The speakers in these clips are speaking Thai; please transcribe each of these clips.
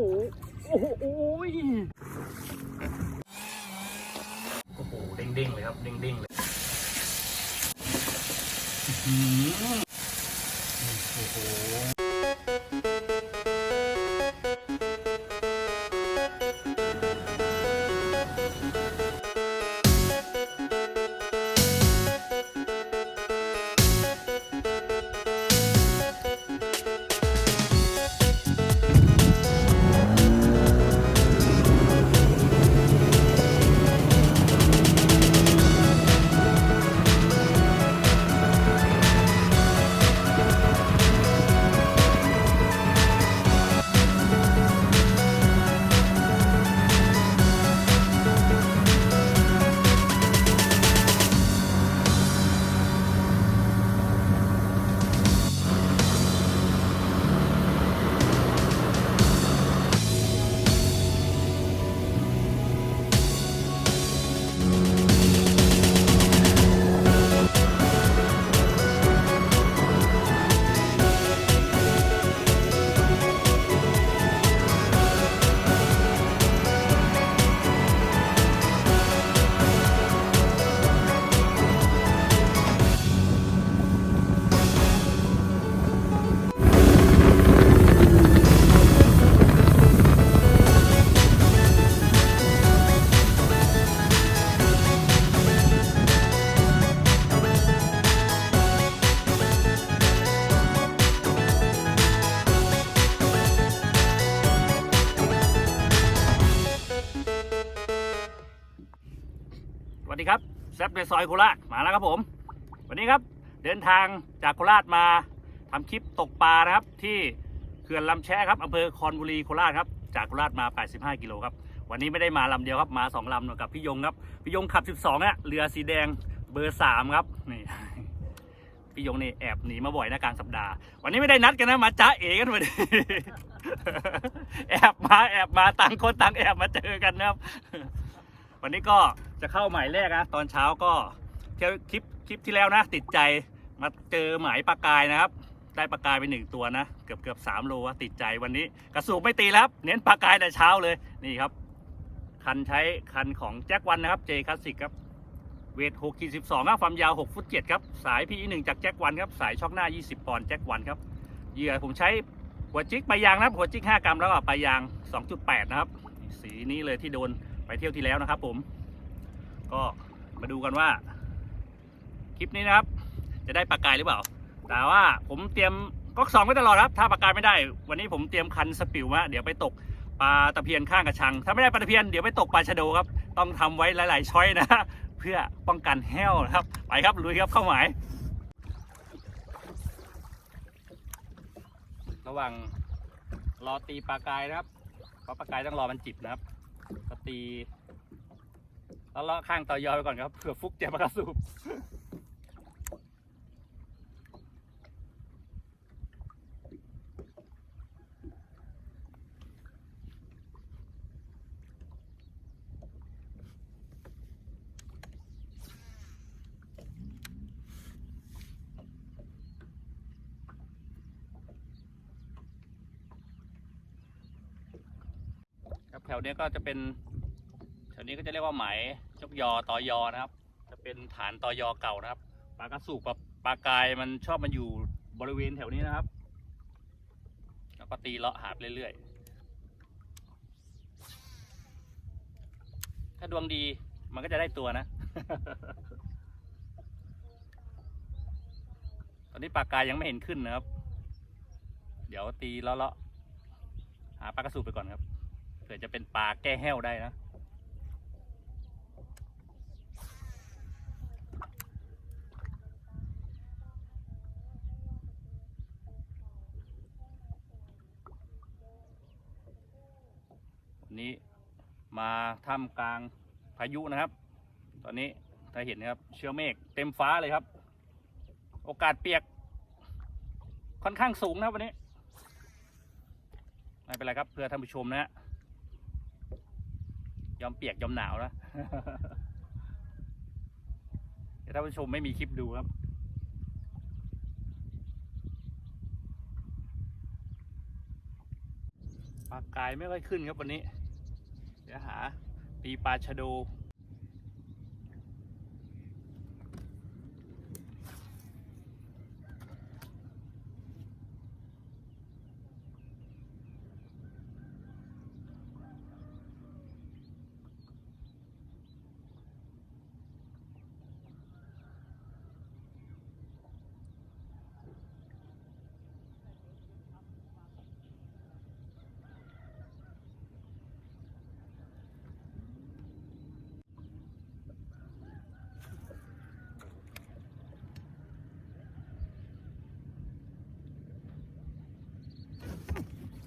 โอ้โห ดีครับแซฟในซอยโคราชมาแล้วครับผม วันนี้ครับเดินทางจากโคราชมาทำคลิปตกปลานะครับ ที่เขื่อนลำแช่ครับอำเภอคอนบุรีโคราชครับจากโคราชมา 85 กิโลครับวันนี้ไม่ได้มาลำเดียวครับมา 2ลำกับพี่ยงครับพี่ยงขับ 12เนี่ยเรือสีแดงเบอร์ 3 ครับนี่พี่ยงนี่แอบหนีมาบ่อยนะกลางสัปดาห์ วันนี้ไม่ได้นัดกันนะมาจ้าเอกันวันนี้แอบมาแอบมาต่างคนต่างแอบมาเจอกันนะครับ วันนี้ก็จะเข้าหมายแรกนะตอนเช้าก็เที่ยวคลิปคลิปที่แล้วนะ ติดใจมาเจอหมายปลากายนะครับ ได้ปลากายไปหนึ่งตัวนะ เกือบเกือบสามโลติดใจวันนี้ กระสูบไม่ตีแล้วเน้นปลากายแต่เช้าเลยนี่ครับ คันใช้คันของแจ็ควันนะครับเจคลาสสิกครับเวท6ขีด12ครับความยาว6ฟุต7ครับสาย PE 1จากแจ็ควันครับสายช่องหน้า 20 ปอนด์แจ็ควันครับเหยื่อผมใช้หัวจิกปลายางนะครับหัวจิก 5 กรัมแล้วก็ปลายาง 2.8 นะครับ สีนี้เลยที่โดน ไปเที่ยวที่แล้วนะครับผม ก็มาดูกันว่า คลิปนี้นะครับ จะได้ปลากายหรือเปล่า แต่ว่าผมเตรียมก๊อกสองไว้ตลอดครับ ถ้าปลากายไม่ได้ วันนี้ผมเตรียมคันสปิวมาเดี๋ยวไปตกปลาตะเพียนข้างกระชัง ถ้าไม่ได้ปลาตะเพียนเดี๋ยวไปตกปลาชะโดครับ ต้องทำไว้หลาย ๆ ช้อยนะ เพื่อป้องกันแห้วนะครับ ไปครับลุยครับเข้าหมาย ระหว่างรอตีปลากายนะครับ เพราะปลากายต้องรอมันจิบนะครับ ก็ตีแล้วเลาะข้างต่อยอไปก่อนครับเผื่อฟุกเจ็บปากกระสูบ วนี้ก็จะเป็นแถวนี้ก็จะเรียกว่าหมายกยอตอยอนะครับ จะเป็นฐานตอยอเก่านะครับปลากระสูบกับปลากายมันชอบมันอยู่บริเวณแถวนี้นะครับ แล้วก็ตีเลาะหาบเรื่อยๆ ถ้าดวงดีมันก็จะได้ตัวนะ ตอนนี้ปลากายยังไม่เห็นขึ้นนะครับ เดี๋ยวตีเลาะๆหาปลากระสูบไปก่อนครับ ผื่อจะเป็นปลาแก้แห้วได้นะ วันนี้มาท่ามกลางพายุนะครับ ตอนนี้ถ้าเห็นนะครับ เชื้อเมฆเต็มฟ้าเลยครับ โอกาสเปียก ค่อนข้างสูงนะวันนี้ไม่เป็นไรครับเพื่อท่านผู้ชมนะฮะ ยอมเปียกยอมหนาวนะเดี๋ยวท่าผู้ชมไม่มีคลิปดูครับ ปลากายไม่ค่อยขึ้นครับวันนี้ เดี๋ยวหาตีปลาชะโด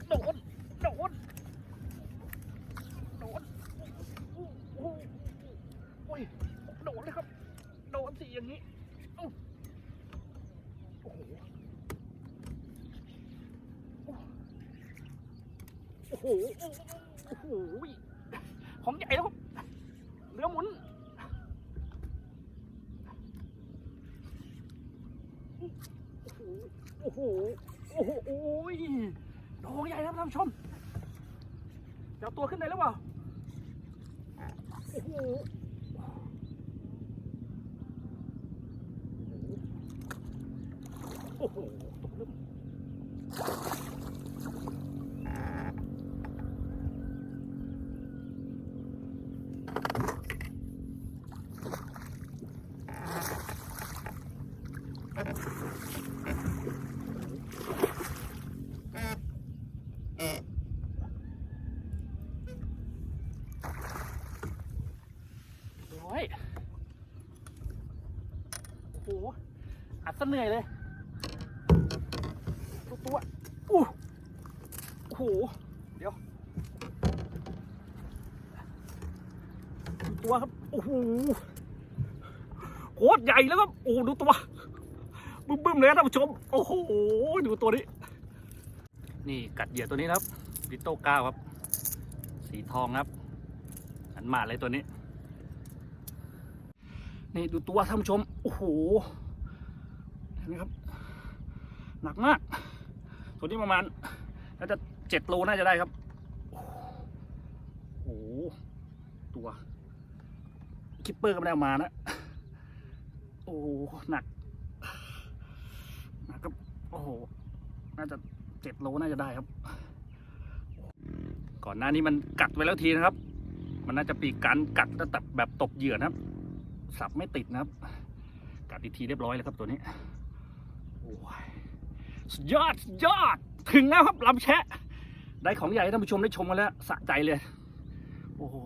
โดน โดน โดนโอ้โหโอ้ย โดนเลยครับ โดนสิอย่างนี้เอ้าโอ้โห โอ้โหโอ้โหของใหญ่แล้วครับเรือหมุนโอ้โหโอ้โหโอ้โหดอกใหญ่ครับท่านผู้ชมจะเอาตัวขึ้นได้แล้วเปล่าโอ้โหโอ้โหตกเริ่มร้อยโอ้โห อัดซะ เหนื่อยเลยตัวตัวอู้โอ้โหเดี๋ยวดูตัวครับโอ้โหโคตรใหญ่แล้วครับโอ้ดูตัวบึ้มบึ้มๆเลยครับท่านผู้ชมโอ้โหดูตัวนี้ นี่กัดเหยื่อตัวนี้ครับลิโต้เก้าครับ สีทองครับอันมาเลยตัวนี้ นี่ดูตัวท่านผู้ชมโอ้โห เห็นไหมครับ หนักมากตัวนี้ประมาณน่าจะเจ็ดโลน่าจะได้ครับ โอ้โห ตัวคิปเปอร์ก็ไม่ได้เอามานะ โอ้โหหนักหนักครับโอ้โห น่าจะเจ็ดโลน่าจะได้ครับ ก่อนหน้านี้มันกัดไว้แล้วทีนะครับ มันน่าจะปีกการกัดแล้วตัดแบบตบเหยื่อนะครับ สับไม่ติดนะครับ กัดอีกทีเรียบร้อยแล้วครับตัวนี้ สุดยอดสุดยอด ถึงแล้วครับลำแชะ ได้ของใหญ่ให้ท่านผู้ชมได้ชมกันแล้วสะใจเลย โอ้โห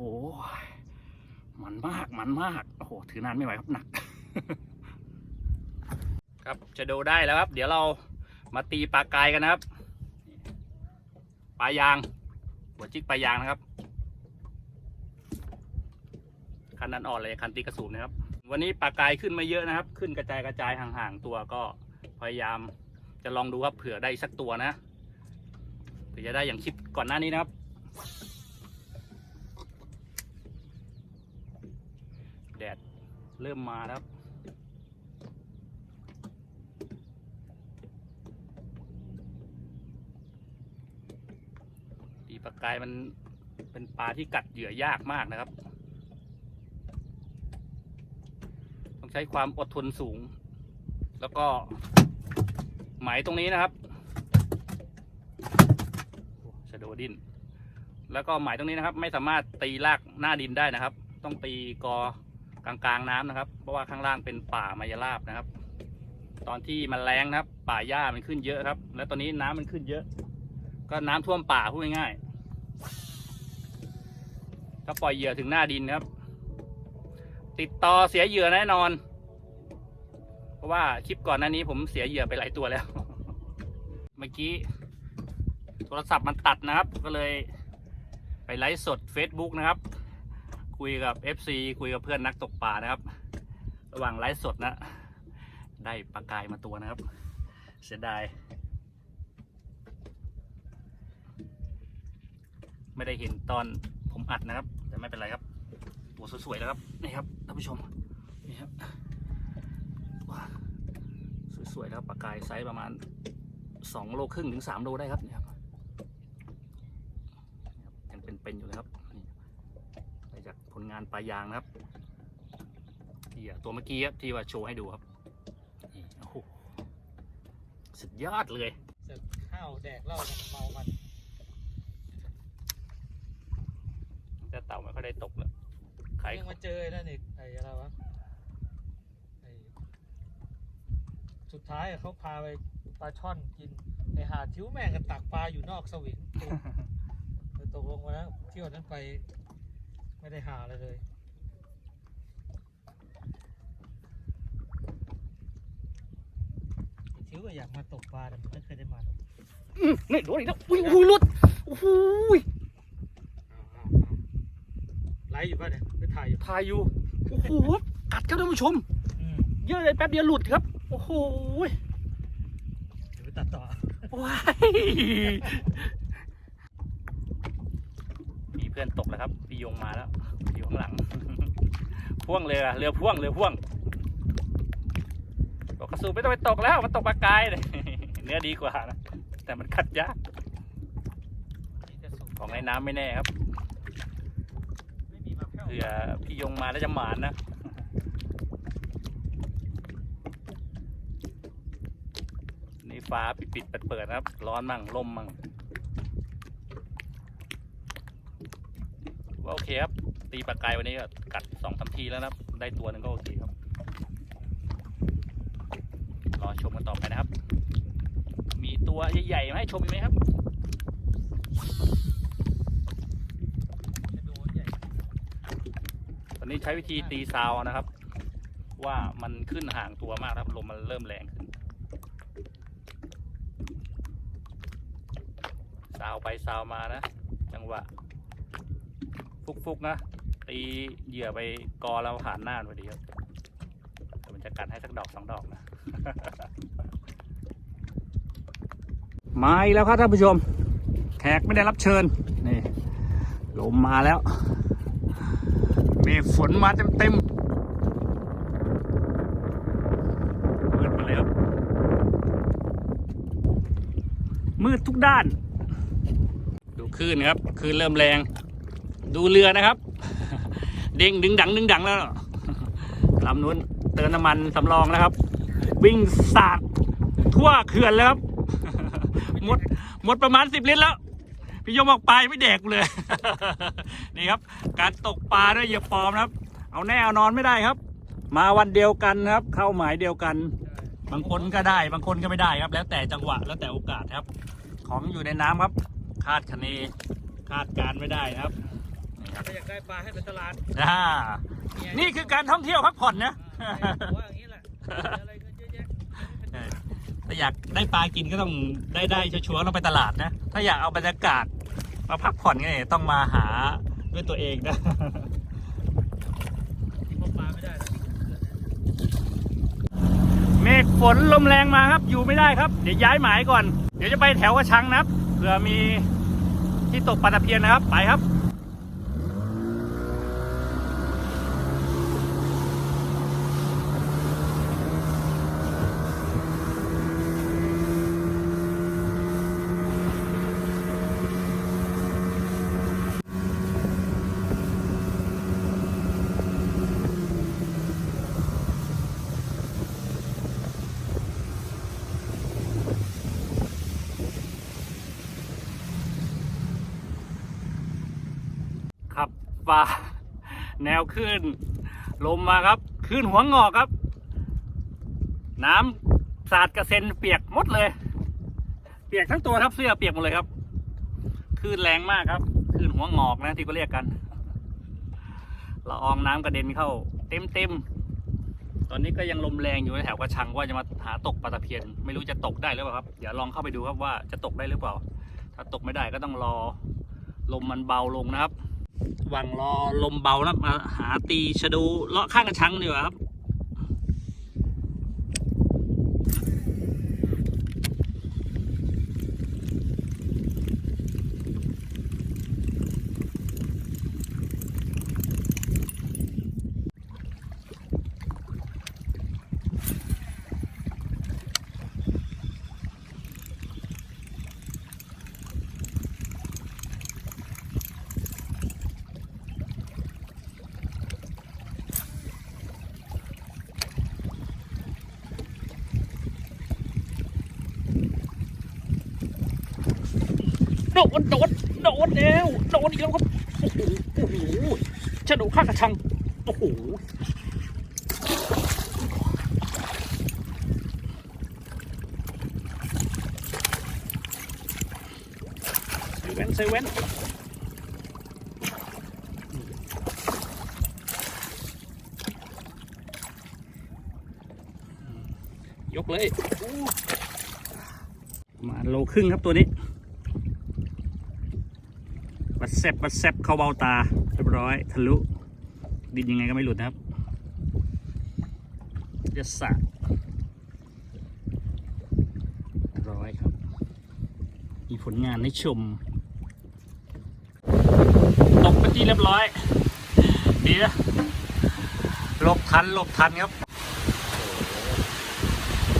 มันมาก มันมาก โอ้โห ถือนานไม่ไหวครับหนัก ครับจะดูได้แล้วครับ เดี๋ยวเรามาตีปลากายกันนะครับ ปลายาง หัวจิกปลายางนะครับ คันนั้นอ่อนเลยคันตีกระสุนนะครับ วันนี้ปลากายขึ้นมาเยอะนะครับ ขึ้นกระจายกระจายห่างๆตัวก็ พยายามจะลองดูครับเผื่อได้สักตัวนะเผื่อจะได้อย่างคลิปก่อนหน้านี้นะครับ แดดเริ่มมาแล้วครับตีปลากายมันเป็นปลาที่กัดเหยื่อยากมากนะครับ ต้องใช้ความอดทนสูง แล้วก็ ไหมตรงนี้นะครับชะโดดิน แล้วก็ไหมตรงนี้นะครับ ไม่สามารถตีลากหน้าดินได้นะครับ ต้องตีกอกลางๆน้ำนะครับ เพราะว่าข้างล่างเป็นป่ามายราบนะครับ ตอนที่มันแรงนะครับ ป่าหญ้ามันขึ้นเยอะครับ แล้วตอนนี้น้ำมันขึ้นเยอะ ก็น้ำท่วมป่าพูดง่ายๆก็ปล่อยเหยื่อถึงหน้าดินครับ ติดต่อเสียเหยื่อแน่นอน เพราะว่าคลิปก่อนหน้านี้ผมเสียเหยื่อไปหลายตัวแล้ว เมื่อกี้โทรศัพท์มันตัดนะครับ ก็เลยไปไลฟ์สด Facebook นะครับ คุยกับ FC คุยกับเพื่อนนักตกปลานะครับ ระหว่างไลฟ์สดนะ ได้ปลากายมาตัวนะครับ เสียดาย ไม่ได้เห็นตอนผมอัดนะครับ แต่ไม่เป็นไรครับตัวสวยๆแล้วครับ นี่ครับท่านผู้ชม นี่ครับ สวยๆแล้วปลากายไซส์ประมาณสองโลครึ่งถึงสามโลได้ครับนี่ครับเป็นๆอยู่เลยครับนี่ได้จากผลงานปลายางนะครับเหยื่อตัวเมื่อกี้ครับที่ว่าโชว์ให้ดูครับนี่โอ้โหสุดยอดเลยเสร็จข้าวแดกเหล้ากันเมามันแต่เต่าไม่ค่อยได้ตกแล้วขายยังมาเจอไอ้นั่นอีกไอ้อะไรวะไอ้ สุดท้ายอะเขาพาไปปลาช่อนกินไปหาทิ้วแม่งกันตักปลาอยู่นอกสวิงตูมเออตกลงมาแล้วเที่ยวนั้นไปไม่ได้หาอะไรเลยไอ้ทิ้วก็อยากมาตกปลาแต่มันไม่เคยได้มาอื้อนี่โดนอีกแล้วอุ้ยอุ้ยหลุดโอ้โหยเอาเอาเอาไลฟ์อยู่ป่ะเนี่ยไปถ่ายอยู่ถ่ายอยู่โอ้โหกัดครับท่านผู้ชมอืมเยอะเลยแป๊บเดียวหลุดครับโอ้โหยเดี๋ยวไปตัดต่อว้ายมีเพื่อนตกแล้วครับ พี่ยงมาแล้วอยู่ข้างหลัง พ่วงเรือเรือพ่วงเรือพ่วงบอกกระสูบไม่ต้องไปตกแล้วมันตกปลากายเลยเนื้อดีกว่านะแต่มันขัดยากนี่จะส่งของในน้ำไม่แน่ครับไม่มีมาแพ้วเผื่อพี่ยงมาแล้วจะหมานนะ นี่ฟ้า ปิดปิดเปิดเปิดๆนะครับ ร้อนมั่งลมมั่งว่าโอเคครับ ตีปลากายวันนี้ก็กัดสองสามทีแล้วนะครับ ได้ตัวหนึ่งก็โอเคครับ รอชมกันต่อไปนะครับ มีตัวใหญ่ๆมาให้ชมอีกไหมครับจะโดนใหญ่ตอนนี้ใช้วิธีตีซาวนะครับ ว่ามันขึ้นห่างตัวมากครับลมมันเริ่มแรงขึ้น ซาวไปซาวมานะ จังหวะ ฟุกๆนะ ตีเหยื่อไปกอเราผ่านหน้าพอดีครับมันจะกัดให้สักดอกสองดอกนะ มาอีกแล้วครับท่านผู้ชม แขกไม่ได้รับเชิญ นี่ลมมาแล้ว เมฆฝนมาเต็มเต็มๆมืดมาเลยครับมืดทุกด้าน คลื่นครับคลื่นเริ่มแรง ดูเรือนะครับ เด้งดึงดังดึงดังแล้วลำนู้นเติมน้ำมันสำรองแล้วครับ วิ่งสาดทั่วเขื่อนแล้วครับหมดหมดประมาณสิบลิตรแล้วพี่ยมบอกปลายไม่แดกกูเลย นี่ครับ การตกปลาด้วยเหยื่อปลอมครับ เอาแน่เอานอนไม่ได้ครับ มาวันเดียวกันครับ เข้าหมายเดียวกัน บางคนก็ได้ บางคนก็ไม่ได้ครับ แล้วแต่จังหวะแล้วแต่โอกาสครับ ของอยู่ในน้ำครับ คาดคะเนคาดการณ์ไม่ได้นะครับนี่ครับถ้าอยากได้ปลาให้เป็นตลาดอ่านี่คือการท่องเที่ยวพักผ่อนนะอ่าผมว่าอย่างนี้แหละอะไรก็เยอะแยะเออถ้าอยากได้ปลากินก็ต้องได้ได้ชัวร์ๆต้องไปตลาดนะ ถ้าอยากเอาบรรยากาศมาพักผ่อนก็เนี่ยต้องมาหาด้วยตัวเองนะที่พบปลาไม่ได้แล้วเมฆฝนลมแรงมาครับอยู่ไม่ได้ครับ เดี๋ยวย้ายหมายก่อน เดี๋ยวจะไปแถวกระชังนะครับเผื่อมี ที่ตกปลาตะเพียนนะครับ ไปครับา แนวขึ้น ลมมาครับขึ้นหัวงอกครับ น้ำสาดกระเซ็นเปียกหมดเลย เปียกทั้งตัวครับเสื้อเปียกหมดเลยครับคลื่นแรงมากครับคลื่นหัวงอกนะที่ก็เรียกกันละอองน้ำกระเด็นเข้า เต็มเต็มตอนนี้ก็ยังลมแรงอยู่ในแถวกระชังว่าจะมาหาตกปลาตะเพียน ไม่รู้จะตกได้หรือเปล่าครับ เดี๋ยวลองเข้าไปดูครับว่าจะตกได้หรือเปล่า ถ้าตกไม่ได้ก็ต้องรอ ลมมันเบาลงนะครับ หวังรอลมเบาแล้วมาหาตีชะดูเลาะข้างกระชังดีกว่าครับ นโดนโดนแล้วโดนอีกแล้วครับโอ้โหโอ้โหชะโดข้ากระชังโอ้โหเซเว่นเซเว่นยกเลย มาโลครึ่งครับตัวนี้ บัดแซบบัดแซบเข้าเบ้าตาเรียบร้อย ทะลุ ดินยังไงก็ไม่หลุดนะครับจะสะร้อยครับ มีผลงานให้ชม ตกเป็นที่เรียบร้อย ดีนะหลบทันหลบทันครับ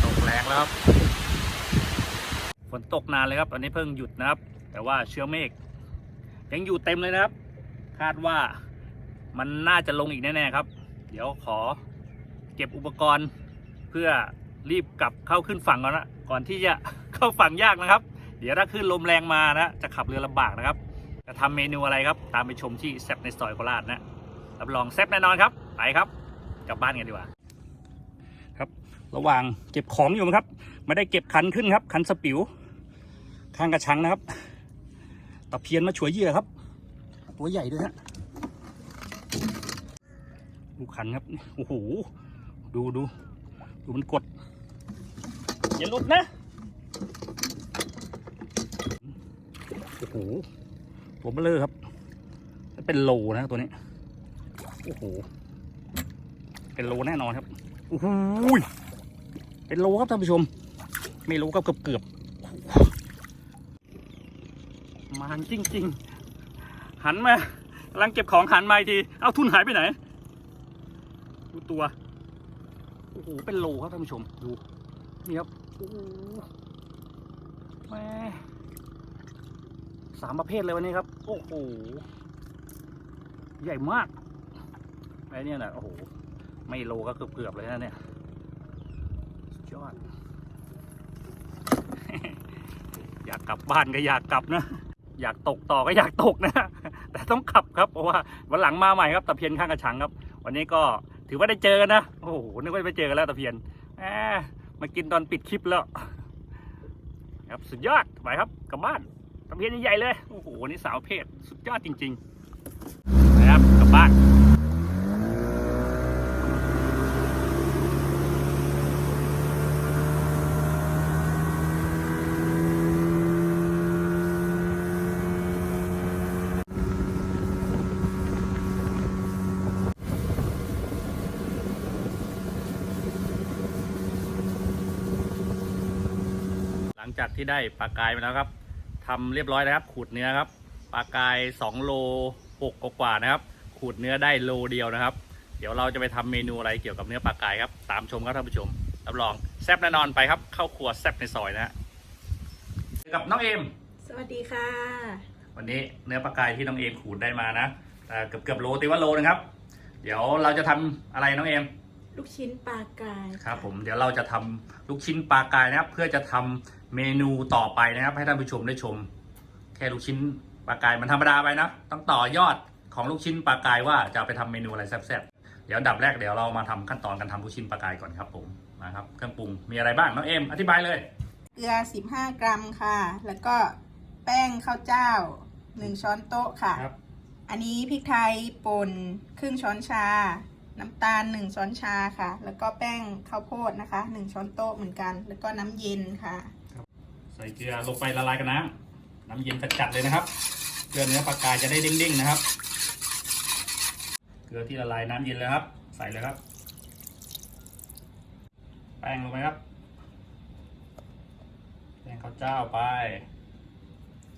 ตกแรงแล้วครับ ฝนตกนานเลยครับ อันนี้เพิ่งหยุดนะครับ แต่ว่าเชื้อเมฆ ยังอยู่เต็มเลยนะครับ คาดว่ามันน่าจะลงอีกแน่ๆครับ เดี๋ยวขอเก็บอุปกรณ์เพื่อรีบกลับเข้าขึ้นฝั่งก่อนนะก่อนที่จะเข้าฝั่งยากนะครับ เดี๋ยวถ้าขึ้นลมแรงมานะจะขับเรือลำบากนะครับ จะทำเมนูอะไรครับ ตามไปชมที่แซบในซอยโคราชนะรับรองแซบแน่นอนครับไปครับกลับบ้านกันดีกว่าครับ ระหว่างเก็บของอยู่นะครับ ไม่ได้เก็บคันขึ้นครับ คันสปิวข้างกระชังนะครับ ตะเพียนมาช่วยเหยื่อครับ ตัวใหญ่ด้วยฮะดูขันครับโอ้โหดูดูดูมันกด อย่าหลุดนะโอ้โหตัวเบลอครับเป็นโลนะตัวนี้โอ้โหเป็นโลแน่นอนครับโอ้โหเป็นโลครับท่านผู้ชม ไม่รู้ก็เกือบเกือบๆ มั นจริง ๆ หันมากำลังเก็บของหันมาอีกที เอาทุนหายไปไหน ดูตัว โอ้โห เป็นโลครับท่านผู้ชม ดู นี่ครับ โอ้โหแม่สามประเภทเลยวันนี้ครับ โอ้โห ใหญ่มากไอ้เนี่ยนะโอ้โห ไม่โลก็เกือบๆเลยนะเนี่ยสุดยอด อยากกลับบ้านก็อยากกลับนะ อยากตกต่อก็อยากตกนะ แต่ต้องขับครับเพราะว่าวันหลังมาใหม่ครับตะเพียนข้างกระชังครับ วันนี้ก็ถือว่าได้เจอกันนะโอ้โหนึกว่าไปเจอกันแล้วตะเพียนแหมมากินตอนปิดคลิปแล้ว ครับสุดยอดไปครับกลับบ้านตะเพียนใหญ่เลยโอ้โหนนี่สาวเพศสุดยอดจริง ๆ นะครับกลับบ้าน จากที่ได้ปลากายมาแล้วครับทำเรียบร้อยนะครับ ขูดเนื้อครับปลากาย 2 โล6กว่าๆนะครับ ขูดเนื้อได้โลเดียวนะครับ เดี๋ยวเราจะไปทำเมนูอะไรเกี่ยวกับเนื้อปลากายครับ ตามชมครับท่านผู้ชมรับรองแซ่บแน่นอนไปครับ เข้าครัวแซ่บในซอยนะฮะเจอกับน้องเอม สวัสดีค่ะ วันนี้เนื้อปลากายที่น้องเอมขูดได้มานะเอ่อเกือบเกือบๆโลตีว่าโลนะครับ เดี๋ยวเราจะทำอะไรน้องเอม ลูกชิ้นปลากาย ครับผม เดี๋ยวเราจะทำลูกชิ้นปลากายนะครับ เพื่อจะทำ เมนูต่อไปนะครับ ให้ท่านผู้ชมได้ชม แค่ลูกชิ้นปลากายมันธรรมดาไปนะต้องต่อยอดของลูกชิ้นปลากายว่าจะเอาไปทำเมนูอะไรแซ่บๆเดี๋ยวอันดับแรกเดี๋ยวเรามาทำขั้นตอนการทำลูกชิ้นปลากายก่อนครับผมมาครับเครื่องปรุงมีอะไรบ้างน้องเอ็มอธิบายเลยเกลือ 15 กรัมค่ะ แล้วก็แป้งข้าวเจ้า 1 ช้อนโต๊ะค่ะครับอันนี้พริกไทยป่นครึ่งช้อนชา น้ำตาล 1 ช้อนชาค่ะ แล้วก็แป้งข้าวโพดนะคะ 1 ช้อนโต๊ะเหมือนกัน แล้วก็น้ำเย็นค่ะ ใส่เกลือลงไปละลายกับน้ำน้ำเย็นจัดๆเลยนะครับ เกลือเนื้อปลากายจะได้เด้งๆนะครับ เกลือที่ละลายน้ำเย็นเลยครับ ใส่เลยครับ แป้งลงไปครับ แป้งข้าวเจ้าไป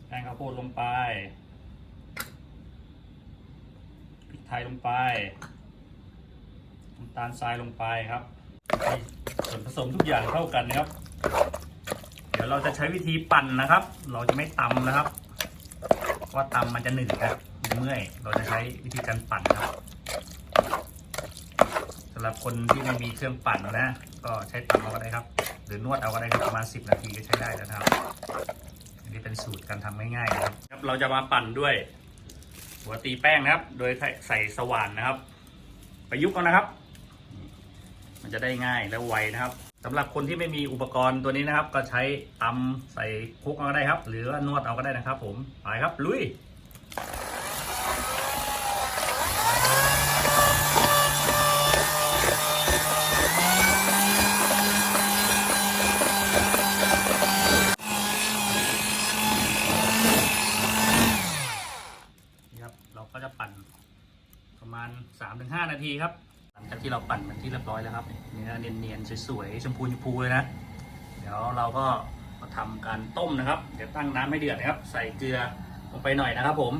แป้งข้าวโพดลงไปพริกไทยลงไปน้ำตาลทรายลงไปครับส่วนผสมทุกอย่างเข้ากันนะครับ ดี๋ยวเราจะใช้วิธีปั่นนะครับ เราจะไม่ตำนะครับเพราะว่าตำมันจะหนืดนะมันเมื่อยเราจะใช้วิธีการปั่นครับสำหรับคนที่ไม่มีเครื่องปั่นนะ ก็ใช้ตำเอาก็ได้ครับ หรือนวดเอาก็ได้ครับประมาณ10 นาทีก็ใช้ได้แล้วนะครับอันนี้เป็นสูตรการทำง่ายๆนะครับครับเราจะมาปั่นด้วย หัวตีแป้งนะครับ โดยใส่สว่านนะครับ ประยุกต์เอานะครับ มันจะได้ง่ายและไวนะครับ สำหรับคนที่ไม่มีอุปกรณ์ตัวนี้นะครับ ก็ใช้ตำใส่คุกเอาก็ได้ครับ หรือว่านวดเอาก็ได้นะครับ ผมไปครับลุยนะครับเราก็จะปั่นประมาณ 3-5 นาทีครับ ที่เราปั่นมันที่เรียบร้อยแล้วครับเนื้อเนียนๆสวยๆชมพูชมพูเลยนะ เดี๋ยวเราก็มาทำการต้มนะครับ เดี๋ยวตั้งน้ำให้เดือดนะครับ ใส่เกลือลงไปหน่อยนะครับผม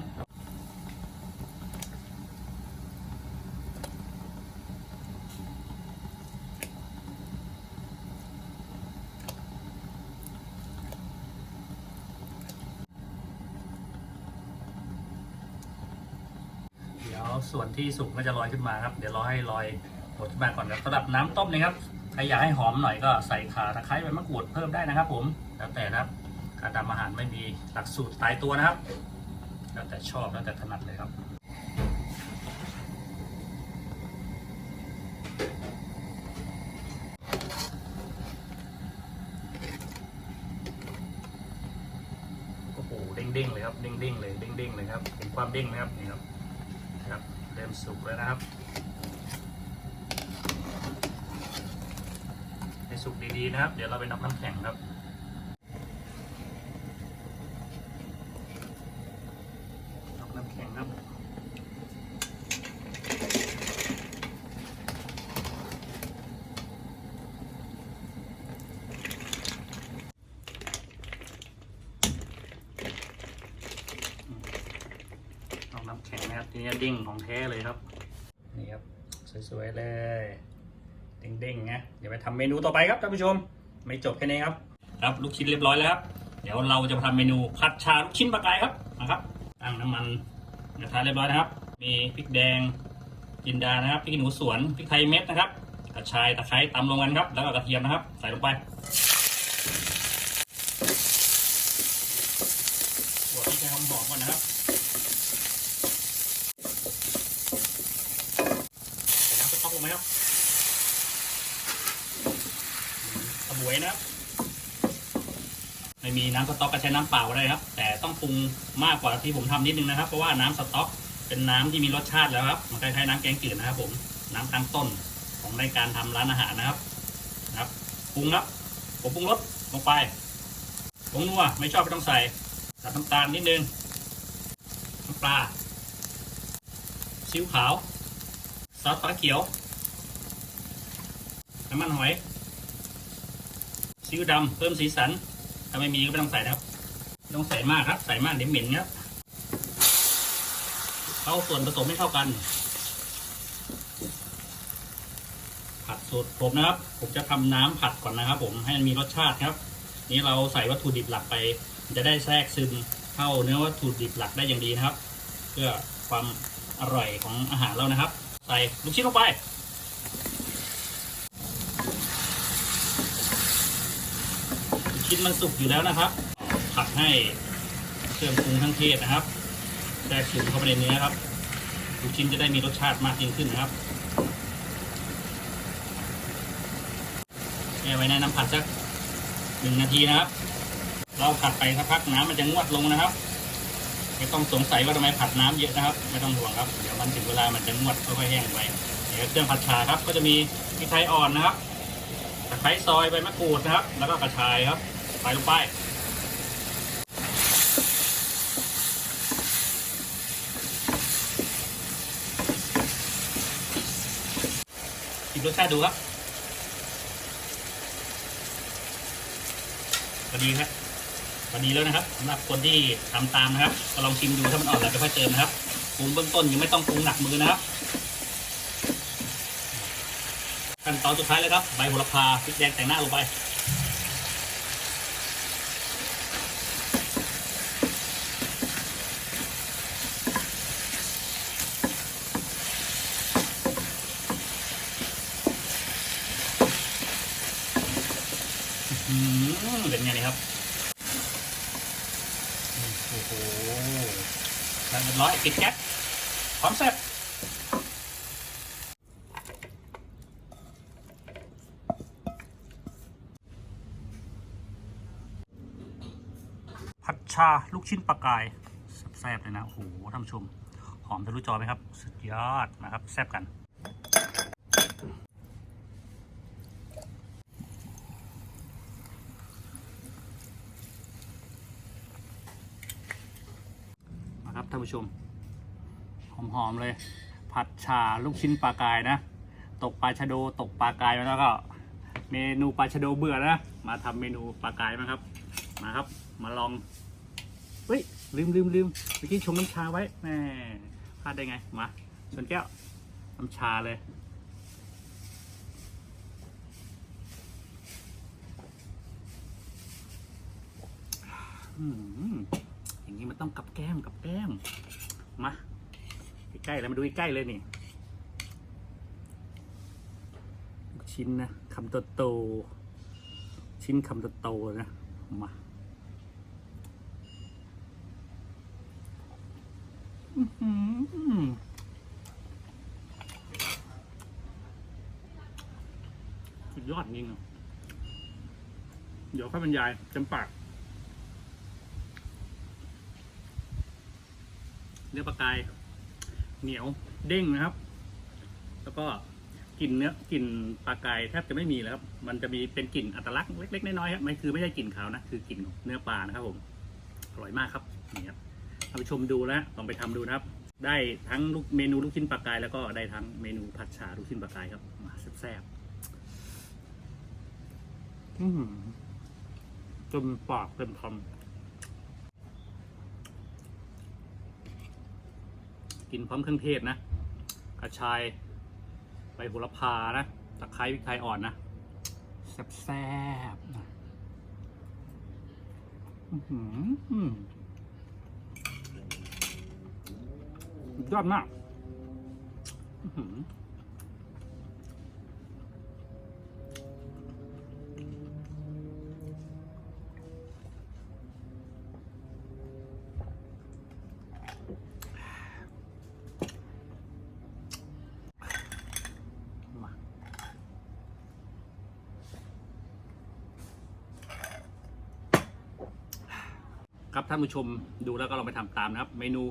ส่วนที่สุกก็จะลอยขึ้นมาครับ เดี๋ยวรอให้ลอยหมดขึ้นมาก่อนครับสำหรับน้ำต้มนะครับใครอยากให้หอมหน่อยก็ใส่ข่าตะไคร้ใบมะกรูดเพิ่มได้นะครับ ผมแล้วแต่นะครับการทำอาหารไม่มีหลักสูตรตายตัวนะครับ แล้วแต่ชอบแล้วแต่ถนัดเลยครับโอ้โหเด้งๆเลยครับเด้งๆเลยเด้งๆเลยครับเห็นความเด้งไหมครับนี่ครับครับ เริ่มสุกแล้วนะครับ ให้สุกดีๆนะครับ เดี๋ยวเราไปนับน้ำแข็งครับ นับน้ำแข็งครับ เอาน้ำแข็ง นี้ดิ้งของแท้เลยครับ นี่ครับ สวยๆเลยเด้งๆนะเดี๋ยวไปทำเมนูต่อไปครับท่านผู้ชม ไม่จบแค่นี้ครับ ครับลูกชิ้นเรียบร้อยแล้วครับเดี๋ยวเราจะมาทำเมนูผัดชาลูกชิ้นปลากรายครับนะครับตั้งน้ำมันกระทะเรียบร้อยนะครับ มีพริกแดงจินดานะครับพริกหนูสวนพริกไทยเม็ดนะครับกระชายตะไคร้ตำลงกันครับ แล้วก็กระเทียมนะครับ ใส่ลงไปบวกพริกไทยหอมๆก่อนนะครับใส่น้ำสต๊อกลงไหมครับกระบวยนะครับ ไม่มีน้ำสต๊อกก็ ใช้น้ำเปล่าก็ได้ครับ แต่ต้องปรุงมากกว่าที่ผมทำนิดนึงนะครับ เพราะว่าน้ำสต๊อกเป็นน้ำที่มีรสชาติแล้วครับมันคล้ายๆน้ำแกงจืดนะครับ ผมน้ำตั้งต้นของในการทำร้านอาหารนะครับนะครับปรุงครับผมปรุงรสลงไปผงนัวไม่ชอบไม่ต้องใส่ใส่น้ำตาลนิดนึงน้ำปลาซีอิ๊วขาวซอสปลาเขียว น้ำมันหอยซีอิ๊วดำเพิ่มสีสัน ถ้าไม่มีก็ไม่ต้องใส่นะครับ ต้องใส่มากครับ ใส่มากเดี๋ยวเหม็นครับเข้าส่วนผสมให้เข้ากัน ผัดสูตรผมนะครับ ผมจะทำน้ำผัดก่อนนะครับ ผมให้มันมีรสชาติครับ นี้เราใส่วัตถุดิบหลักไป จะได้แทรกซึมเข้าเนื้อวัตถุดิบหลักได้อย่างดีนะครับ เพื่อความอร่อยของอาหารเรานะครับ ใส่ลูกชิ้นลงไปชิ้นมันสุกอยู่แล้วนะครับ ผัดให้เครื่องปรุงทั้งเทศนะครับแทรกซึมเข้าไปในเนื้อครับลูกชิ้นจะได้มีรสชาติมากยิ่งขึ้นนะครับแช่ไว้ในน้ำผัดสักหนึ่งนาทีนะครับ เราผัดไปสักพักน้ำมันจะงวดลงนะครับ ไม่ต้องสงสัยว่าทำไมผัดน้ำเยอะนะครับ ไม่ต้องห่วงครับ เดี๋ยวมันถึงเวลามันจะงวดค่อยๆแห้งไปเดี๋ยวเครื่องผัดชาครับ ก็จะมีพริกไทยอ่อนนะครับตะไคร้ซอยใบมะกรูดนะครับ แล้วก็กระชายครับใส่ลงไป ชิมรสชาติดูครับพอดีครับพอดีแล้วนะครับสำหรับคนที่ทำตามนะครับ ก็ลองชิมดูถ้ามันอ่อนเราจะค่อยเติมนะครับปรุงเบื้องต้นยังไม่ต้องปรุงหนักมือนะครับขั้นตอนสุดท้ายเลยครับใบโหระพาพริกแดงแต่งหน้าลงไป อืมเป็นไงนี่ครับ โอ้โหนั่นเปิดแก๊สพร้อมเสร็จผัดชาลูกชิ้นปลากายแซ่บเลยนะ โอ้โหท่านผู้ชม หอมทะลุจอไหมครับ สุดยอดนะครับ แซ่บกัน นะครับท่านผู้ชม หอมๆเลย ผัดชาลูกชิ้นปลากายนะ ตกปลาชะโดตกปลากายมาแล้วก็เมนูปลาชะโดเบื่อนะ มาทำเมนูปลากายมั้งครับ มาครับ มาลองเฮ้ยลืมลืมลืมเมื่อกี้ชงน้ำชาไว้แหมพลาดได้ไง มาชนแก้วน้ำชาเลยอืมอย่างนี้มันต้องกับแก้มกับแก้มมา ใกล้แล้วมาดูใกล้เลยนี่ชิ้นนะคำโตๆชิ้นคำโตๆนะมาอื้อหือสุดยอดจริงอะเดี๋ยวค่อยบรรยายเต็มปากเนื้อปลากาย เหนียวเด้งนะครับ แล้วก็กลิ่นเนื้อกลิ่นปลากายแทบจะไม่มีแล้วครับ มันจะมีเป็นกลิ่นอัตลักษณ์เล็กๆน้อยๆครับไม่คือไม่ใช่กลิ่นขาวนะคือกลิ่นเนื้อปลานะครับผมอร่อยมากครับนี่ครับเอาไปชมดูแล้วลองไปทำดูนะครับ ได้ทั้งลูกเมนูลูกชิ้นปลากาย แล้วก็ได้ทั้งเมนูผัดชาลูกชิ้นปลากายครับมาแซ่บๆจนปากเต็มคำ กินพร้อมเครื่องเทศนะกระชายใบโหระพานะตะไคร้พริกไทยอ่อนนะแซ่บๆนะอื้อหืออื้อยอดมาก อืานผู้ชมดูแล้วก็ลองไปทำตามนะครับ เมนู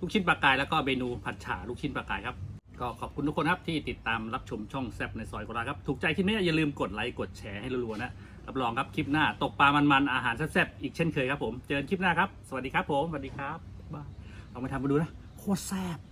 ลูกชิ้นปลากายแล้วก็เมนูผัดฉ่าลูกชิ้นปลากายครับก็ขอบคุณทุกคนครับที่ติดตามรับชมช่องแซบในซอยโคราชครับ ถูกใจคลิปนี้อย่าลืมกดไลค์กดแชร์ให้รัวๆนะรับรองครับคลิปหน้าตกปลามันๆอาหารแซ่บๆอีกเช่นเคยครับผม เจอกันคลิปหน้าครับ สวัสดีครับผมสวัสดีครับบ๊ายลองไปทำมาดูนะโคตรแซ่บ